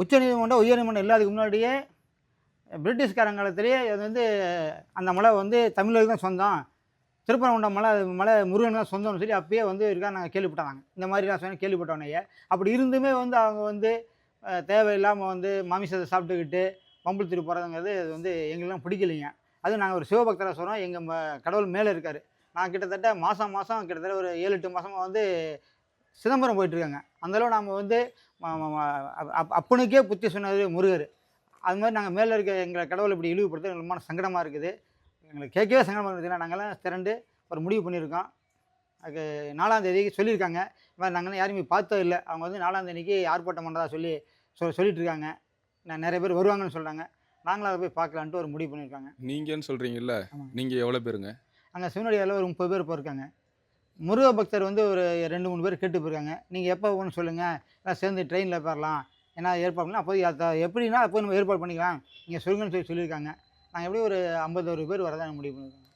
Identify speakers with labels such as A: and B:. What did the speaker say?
A: உச்சநீதிமன்றம் உயர்நீதிமன்றம் இல்லாததுக்கு முன்னாடியே பிரிட்டிஷ்காரங்காலத்திலேயே அது வந்து அந்த மலை வந்து தமிழருக்கு தான் சொந்தம். திருப்பரங்குன்றம் மலை அது மலை முருகன் தான் சொந்தம்னு சொல்லி அப்பயே வந்து இருக்கா நாங்கள் கேள்விப்பட்டாங்க. இந்த மாதிரிலாம் சொன்ன கேள்விப்பட்டோன்னே அப்படி இருந்துமே வந்து அவங்க வந்து தேவையில்லாமல் வந்து மாமிசத்தை சாப்பிட்டுக்கிட்டு பம்புள் திரு போகிறதுங்கிறது அது வந்து எங்களுக்குலாம் பிடிக்கலைங்க. அதுவும் நாங்கள் ஒரு சிவபக்தராக சொல்கிறோம் எங்கள் கடவுள் மேலே இருக்கார். நான் கிட்டத்தட்ட மாதம் மாதம் கிட்டத்தட்ட ஒரு ஏழு எட்டு மாதமாக வந்து சிதம்பரம் போயிட்டுருக்காங்க. அந்தளவு நாம் வந்து அப்பனுக்கே புத்தி சொன்னது முருகர். அது மாதிரி நாங்கள் மேலே இருக்க எங்களை கடவுளை இப்படி இழிவுபடுத்த எங்களுக்கு மன சங்கடமாக இருக்குது. எங்களுக்கு கேட்கவே சங்கடமாக இருக்குது. நாங்கள்லாம் திரண்டு ஒரு முடிவு பண்ணியிருக்கோம். அதுக்கு நாலாம் தேதிக்கு சொல்லியிருக்காங்க. இந்த மாதிரி நாங்களாம் யாருமே பார்த்தது இல்லை. அவங்க வந்து நாலாம் தேதிக்கு ஆர்ப்பாட்டம் பண்ணுறதா சொல்லி சொ சொல்லிட்டு இருக்காங்க நான் நிறைய பேர் வருவாங்கன்னு சொல்கிறாங்க நாங்களும் அதை போய் பார்க்கலான்ட்டு ஒரு முடிவு பண்ணியிருக்காங்க.
B: நீங்கன்னு சொல்றீங்கல்ல?
A: ஆமாங்க.
B: நீங்க எவ்வளவு பேருங்க?
A: அங்கே சிவனடியாவில் ஒரு முப்பது பேர் போயிருக்காங்க. முருக பக்தர் வந்து ஒரு ரெண்டு மூணு பேர் கேட்டு போயிருக்காங்க. நீங்கள் எப்போ போகணும்னு சொல்லுங்கள் எல்லாம் சேர்ந்து ட்ரெயினில் போயிடலாம் ஏன்னா ஏற்பாடு பண்ணலாம் அப்போது அதை எப்படின்னா அப்போ நம்ம ஏற்பாடு பண்ணிக்கலாம். நீங்கள் சொல்லுங்கன்னு சொல்லி சொல்லியிருக்காங்க. நாங்கள் எப்படி ஒரு ஐம்பது ஒரு பேர் வரதான் முடிவு பண்ணியிருக்கோம்.